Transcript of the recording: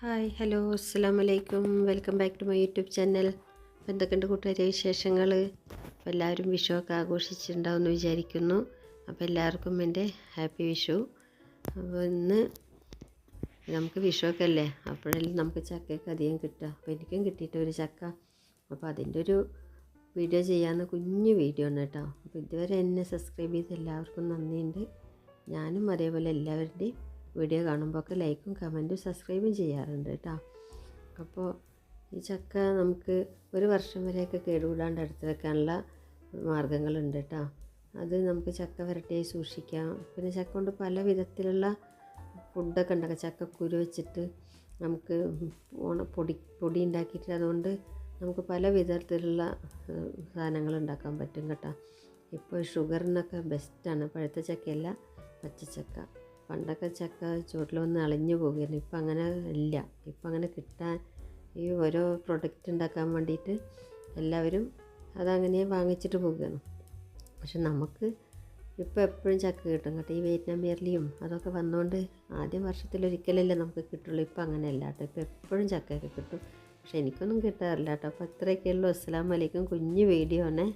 Hi hello അസ്സാം വലൈക്കും welcome back to my YouTube channel. അപ്പോൾ എന്തൊക്കെയുണ്ട് കൂട്ടുകാരെ വിശേഷങ്ങൾ അപ്പോൾ എല്ലാവരും വിഷുവൊക്കെ ആഘോഷിച്ചിട്ടുണ്ടാവുമെന്ന് വിചാരിക്കുന്നു. അപ്പോൾ എല്ലാവർക്കും എന്റെ ഹാപ്പി വിഷു. അപ്പോൾ ഇന്ന് നമുക്ക് വിഷുവൊക്കെ അല്ലേ? അപ്പോഴല്ലേ നമുക്ക് ചക്കയൊക്കെ അധികം കിട്ടുക. അപ്പോൾ എനിക്കും കിട്ടിയിട്ട് ഒരു ചക്ക. അപ്പോൾ അതിന്റെ ഒരു വീഡിയോ ചെയ്യാവുന്ന കുഞ്ഞു വീഡിയോ ആണ് കേട്ടോ. അപ്പോൾ ഇതുവരെ എന്നെ സബ്സ്ക്രൈബ് ചെയ്ത് എല്ലാവർക്കും നന്ദിയുണ്ട്. ഞാനും അതേപോലെ എല്ലാവരുടെയും വീഡിയോ കാണുമ്പോൾ ഒക്കെ ലൈക്കും കമന്റും സബ്സ്ക്രൈബും ചെയ്യാറുണ്ട് കേട്ടോ. അപ്പോൾ ഈ ചക്ക നമുക്ക് ഒരു വർഷം വരെയൊക്കെ കേടുകൂടാണ്ട് എടുത്ത് വെക്കാനുള്ള മാർഗങ്ങളുണ്ട് കേട്ടോ. അത് നമുക്ക് ചക്ക വരട്ടിയായി സൂക്ഷിക്കാം. പിന്നെ ചക്ക കൊണ്ട് പല വിധത്തിലുള്ള ഫുഡൊക്കെ ഉണ്ടാക്കാം. ചക്കക്കുരു വെച്ചിട്ട് നമുക്ക് ഓണ പൊടി പൊടി ഉണ്ടാക്കിയിട്ട് അതുകൊണ്ട് നമുക്ക് പല വിധത്തിലുള്ള സാധനങ്ങൾ ഉണ്ടാക്കാൻ പറ്റും കേട്ടോ. ഇപ്പോൾ ഷുഗറിനൊക്കെ ബെസ്റ്റാണ് പഴുത്ത ചക്കയല്ല പച്ചച്ചക്ക പണ്ടൊക്കെ ചക്ക ചുവട്ടിൽ വന്ന് അളിഞ്ഞു പോകുമായിരുന്നു. ഇപ്പം അങ്ങനെ ഇല്ല. ഇപ്പം അങ്ങനെ കിട്ടാൻ ഈ ഓരോ പ്രൊഡക്റ്റ് ഉണ്ടാക്കാൻ വേണ്ടിയിട്ട് എല്ലാവരും അതങ്ങനെ വാങ്ങിച്ചിട്ട് പോവുകയാണ് പക്ഷെ നമുക്ക് ഇപ്പോൾ എപ്പോഴും ചക്ക കിട്ടും കേട്ടോ. ഈ വിയറ്റ്നാം ബിയർലിയും അതൊക്കെ വന്നുകൊണ്ട് ആദ്യം വർഷത്തിലൊരിക്കലല്ലേ നമുക്ക് കിട്ടുള്ളൂ. ഇപ്പം അങ്ങനെയല്ല കേട്ടോ. ഇപ്പോൾ എപ്പോഴും ചക്കയൊക്കെ കിട്ടും. പക്ഷെ എനിക്കൊന്നും കിട്ടാറില്ല കേട്ടോ. അപ്പോൾ അത്രയൊക്കെയുള്ളൂ അസ്സാം വലൈക്കും കുഞ്ഞു വീഡിയോ ആണേ